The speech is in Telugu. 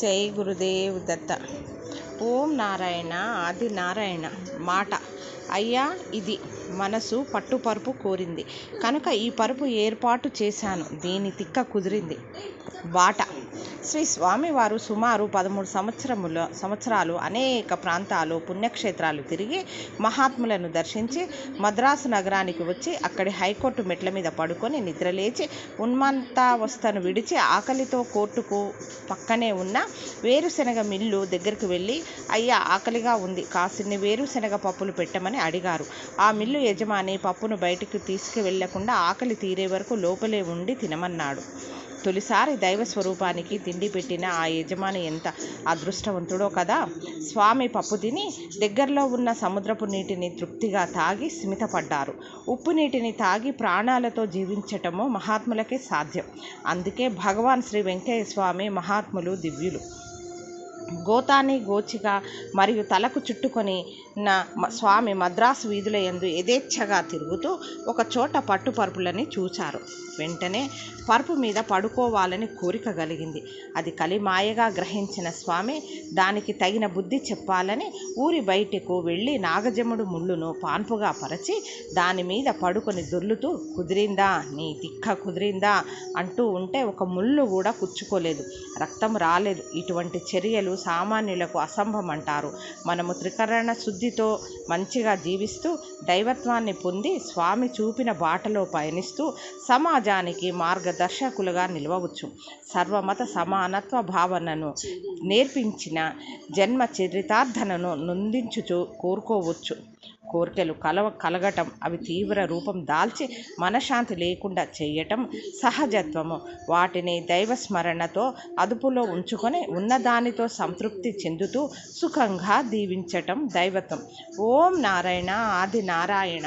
జై గురుదేవ్ దత్త. ఓం నారాయణ ఆది నారాయణ మాట. అయ్యా ఇది మనసు పట్టుపరుపు కోరింది. కనుక ఈ పరుపు ఏర్పాటు చేశాను. దీని తిక్క కుదిరింది. బాట. శ్రీ స్వామివారు సుమారు పదమూడు సంవత్సరముల సంవత్సరాలు అనేక ప్రాంతాలు పుణ్యక్షేత్రాలు తిరిగి మహాత్ములను దర్శించి మద్రాసు నగరానికి వచ్చి అక్కడి హైకోర్టు మెట్ల మీద పడుకొని నిద్రలేచి ఉన్మంతావస్థను విడిచి ఆకలితో కోర్టుకు పక్కనే ఉన్న వేరుశనగ మిల్లు దగ్గరికి వెళ్ళి అయ్యా ఆకలిగా ఉంది. కాసిన్ని వేరుశనగ పప్పులు పెట్టమని అడిగారు. ఆ మిల్లు యజమాని పప్పును బయటికి తీసుకువెళ్ళకుండా ఆకలి తీరే వరకు లోపలే ఉండి తినమన్నాడు. తొలిసారి దైవ స్వరూపానికి తిండి పెట్టిన ఆ యజమాని ఎంత అదృష్టవంతుడో కదా. స్వామి పప్పు తిని దగ్గరలో ఉన్న సముద్రపు నీటిని తృప్తిగా తాగి స్మితపడ్డారు. ఉప్పు నీటిని తాగి ప్రాణాలతో జీవించటము మహాత్ములకే సాధ్యం. అందుకే భగవాన్ శ్రీ వెంకయ్య స్వామి మహాత్ములు దివ్యులు. గోతాని గోచిగా మరియు తలకు చుట్టుకొని నా స్వామి మద్రాసు వీధుల యందు యథేచ్ఛగా తిరుగుతూ ఒక చోట పట్టు పరుపులని చూచారు. వెంటనే పరుపు మీద పడుకోవాలని కోరిక కలిగింది. అది కలిమాయగా గ్రహించిన స్వామి దానికి తగిన బుద్ధి చెప్పాలని ఊరి బయటకు వెళ్ళి నాగజముడు ముళ్ళును పాన్పుగా పరచి దాని మీద పడుకొని దొర్లుతూ కుదిరిందా? నీ తిక్క కుదిరిందా? అంటూ ఉంటే ఒక ముళ్ళు కూడా కుచ్చుకోలేదు రక్తం రాలేదు. ఇటువంటి చర్యలు సామాన్యులకు అసంభం అంటారు మనము త్రికరణ శుద్ధితో మంచిగా జీవిస్తూ దైవత్వాన్ని పొంది స్వామి చూపిన బాటలో పయనిస్తూ సమాజానికి మార్గదర్శకులుగా నిలవవచ్చు. సర్వమత సమానత్వ భావనను నేర్పించిన జన్మ చరితార్థనను నొందించుచు కోరుకోవచ్చు. కోరికలు కలవ కలగటం అవి తీవ్ర రూపం దాల్చి మనశ్శాంతి లేకుండా చేయటం సహజత్వము. వాటిని దైవ స్మరణతో అదుపులో ఉంచుకొని ఉన్నదానితో సంతృప్తి చెందుతూ సుఖంగా దీవించటం దైవత్వం. ఓం నారాయణ ఆది నారాయణ.